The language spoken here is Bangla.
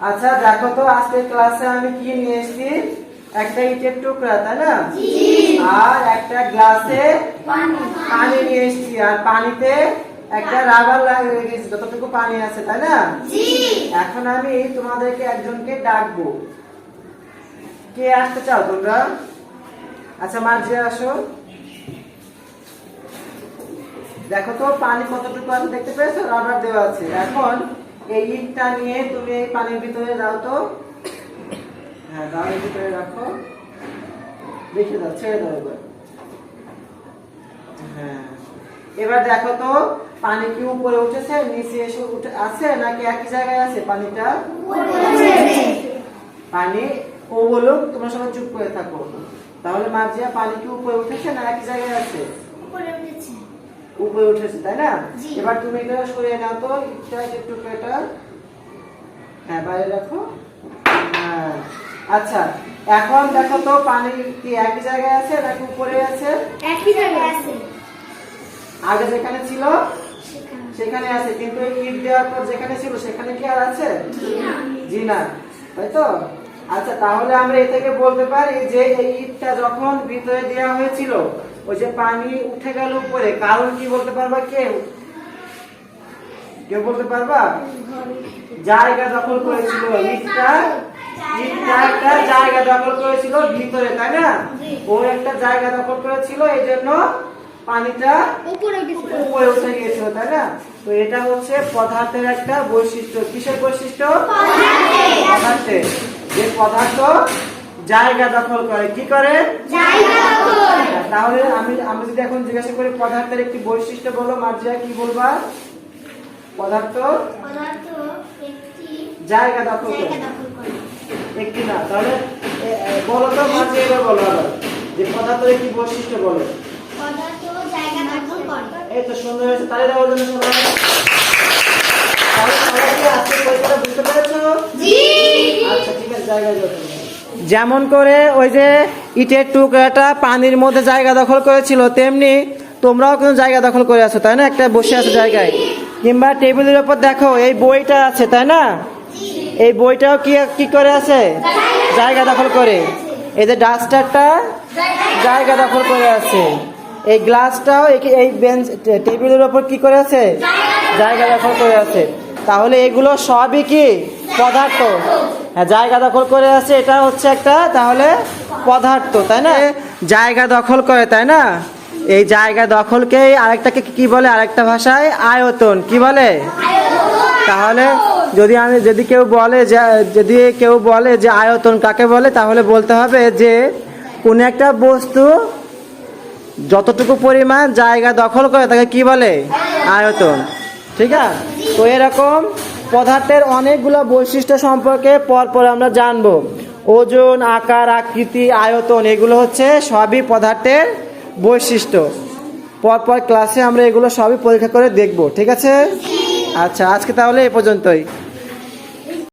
আচ্ছা দেখো তো আজকে ক্লাসে আমি কি নিয়ে এসেছি? একটা ইটের টুকরা তাই না? আর একটা গ্লাসে পানি। নিয়ে এসেছি। আর পানিতে একটা রাবার লাগিয়ে রেখেছি যতটুকু পানি আছে তাই না? এখন আমি তোমাদেরকে একজনকে ডাকবো। কে আসতে চাও তোমরা? আচ্ছা মার্জি আসো। দেখো তো পানি কতটুকু আছে দেখতে পেয়েছ? রাবার দেওয়া আছে। এখন এই ইটটা নিয়ে তুমি এই পানির ভিতরে দাও তো। হ্যাঁ ভিতরে রাখো। দাও, ছেড়ে দাও এবার। হ্যাঁ। এবার দেখো তো, পানি কি উপরে উঠেছে, নিচে এসে উঠে আছে নাকি একই জায়গায় আছে পানিটা? পানি ও বলুক তোমরা সবাই চুপ করে থাকো। তাহলে মার্জিয়া, পানি কি উপরে উঠেছে না একই জায়গায় আছে? উপরে উঠেছে তাই না? এবার তুমি এটা সরিয়ে নাও তো ইটটা একটু এটা। হ্যাঁ বাইরে রাখো। হ্যাঁ। আচ্ছা এখন দেখো তো পানি কি একই জায়গায় আছে নাকি উপরে আছে? একই জায়গায় আছে। আগে যেখানে ছিল সেখানে। আছে কিন্তু ইট দেওয়ার পর যেখানে ছিল সেখানে কি আর আছে? জি না। তাই তো? আচ্ছা তাহলে আমরা এ থেকে বলতে পারি যে এই ইটটা যখন ভিতরে দেওয়া হয়েছিল ওই যে পানি উঠে গেল উপরে কারণ কি বলতে পারবা কেউ? কেউ বলতে পারবা? জায়গা দখল করেছিল একটা জায়গা দখল করেছিল ভিতরে তাই না? ও একটা জায়গা দখল করেছিল এই জন্য পানিটা উপরে উপরে উঠে গিয়েছিল তাই না? তো এটা হচ্ছে পদার্থের একটা বৈশিষ্ট্য। কিসের বৈশিষ্ট্য? পদার্থের। যে পদার্থ জায়গা দখল করে। কি করে? তাহলে আমি আমি যদি এখন জিজ্ঞাসা করি পদার্থের একটি বৈশিষ্ট্য বলো মার্জিয়া কি বলবা? পদার্থ? জায়গা দখল করে। একটি না তাহলে বলো তো মার্জিয়া এবার বলো আবার। যে পদার্থের একটি বৈশিষ্ট্য বলো। এই তো সুন্দর হয়েছে তাহলে দেওয়ার জন্য সবাই তাহলে সবাই কি আজকের পরীক্ষাটা বুঝতে পেরেছ জি আচ্ছা ঠিক আছে জায়গায় যাও তোমরা। যেমন করে ওই যে ইটের টুকরাটা পানির মধ্যে জায়গা দখল করেছিল, তেমনি তোমরাও কিন্তু জায়গা দখল করে আছো, তাই না? একটা বসে আছো জায়গায়। কিংবা টেবিলের ওপর দেখো, এই বইটা আছে, তাই না? এই বইটাও কি কি করে আছে? জায়গা দখল করে। এই যে ডাস্টারটা জায়গা দখল করে আছে। এই গ্লাসটাও এই- বেঞ্চ, টেবিলের ওপর কি করে আছে? জায়গা দখল করে আছে। তাহলে এগুলো সবই কি পদার্থ? হ্যাঁ, জায়গা দখল করে আছে এটা হচ্ছে একটা তাহলে পদার্থ তাই না? জায়গা দখল করে তাই না? এই জায়গা দখলকে আরেকটাকে কি বলে? আরেকটা ভাষায় আয়তন কি বলে? তাহলে যদি আমি যদি কেউ বলে যে যদি কেউ বলে যে আয়তন কাকে বলে তাহলে বলতে হবে যে কোন একটা বস্তু যতটুকু পরিমাণ জায়গা দখল করে তাকে কি বলে? আয়তন ঠিক আছে? তো এরকম পদার্থের অনেকগুলো বৈশিষ্ট্য সম্পর্কে পরপর আমরা জানব। ওজন, আকার, আকৃতি, আয়তন, এগুলো হচ্ছে সবই পদার্থের বৈশিষ্ট্য। পরপর ক্লাসে আমরা এগুলো সবই পরীক্ষা করে দেখব, ঠিক আছে? আচ্ছা আজকে তাহলে এ পর্যন্তই।